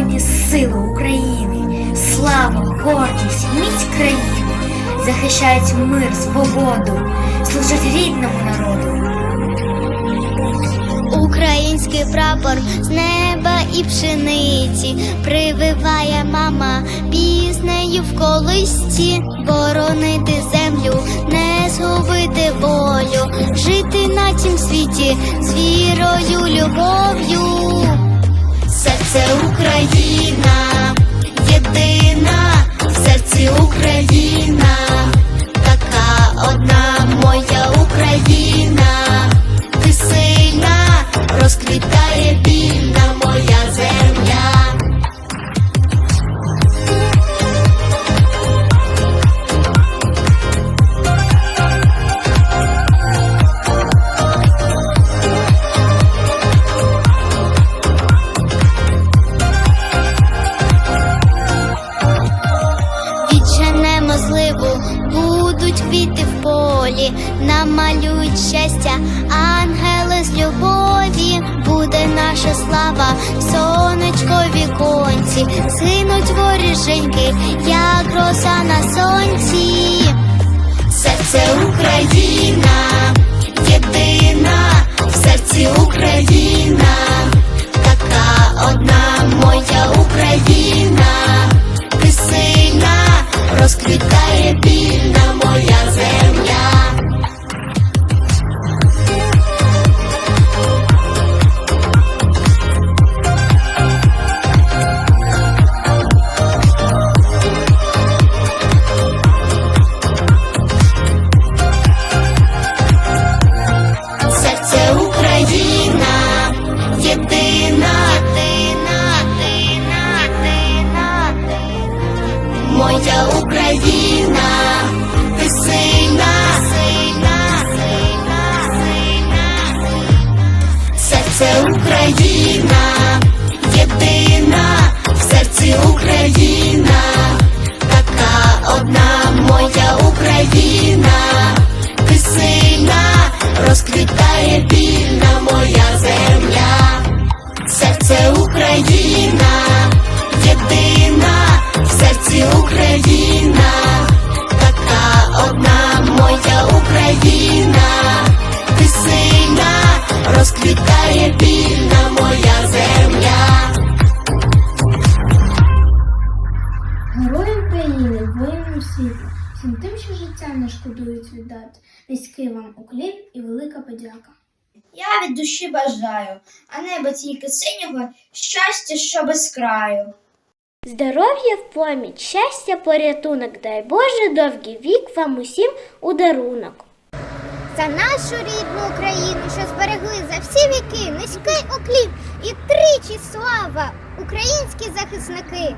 Збройні сили України, слава, гордість, міць країни, захищають мир, свободу, служать рідному народу. Український прапор з неба і пшениці. Прививає мама піснею в колисці, боронити землю, не згубити волю, жити на цім світі з вірою, любов'ю. Серце Україна, будуть квіти в полі, намалюють щастя, ангели з любові, буде наша слава, сонечко віконці, згинуть воріженьки, як роса на сонці. Серце Україна, Україна, ти сильна, сильна, сильна, сильна, серце Україна, єдина, в серці Україна, така одна моя Україна, ти сильна, розквітає вільна всім тим, що життя не шкодують віддати. Низький вам уклін і велика подяка. Я від душі бажаю, а небо тільки синього, щастя, що без краю. Здоров'я в поміч, щастя, порятунок, дай Боже, довгий вік вам усім у дарунок. За нашу рідну Україну, що зберегли за всі віки, низький уклін і тричі слава, українські захисники.